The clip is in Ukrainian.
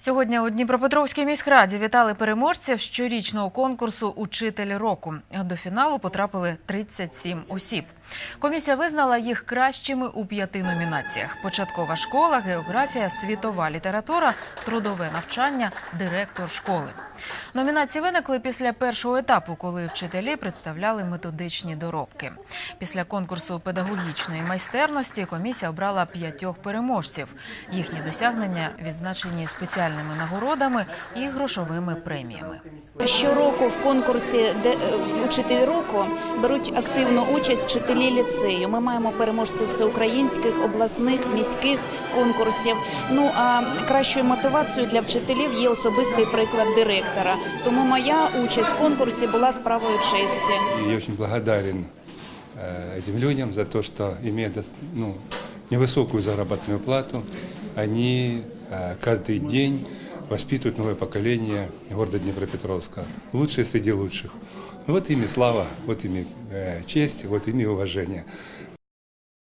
Сьогодні у Дніпропетровській міськраді вітали переможців щорічного конкурсу Учитель року. До фіналу потрапили 37 осіб. Комісія визнала їх кращими у п'яти номінаціях: початкова школа, географія, світова література, трудове навчання, директор школи. Номінації виникли після першого етапу, коли вчителі представляли методичні доробки. Після конкурсу педагогічної майстерності комісія обрала п'ятьох переможців. Їхні досягнення відзначені спеціальними нагородами і грошовими преміями. Щороку в конкурсі де е, учитель року беруть активну участь вчителі ліцею. Ми маємо переможців всеукраїнських, обласних, міських конкурсів. Ну а кращою мотивацією для вчителів є особистий приклад директора. Тому моя участь в конкурсі була справою честі. Я очень благодарен э, этим людям за то, что, имея ну, невысокую заработную плату, они э, каждый день воспитывают новое поколение города Днепропетровска. Лучшие среди лучших. Вот им и слава, вот им и э, честь, вот им и уважение.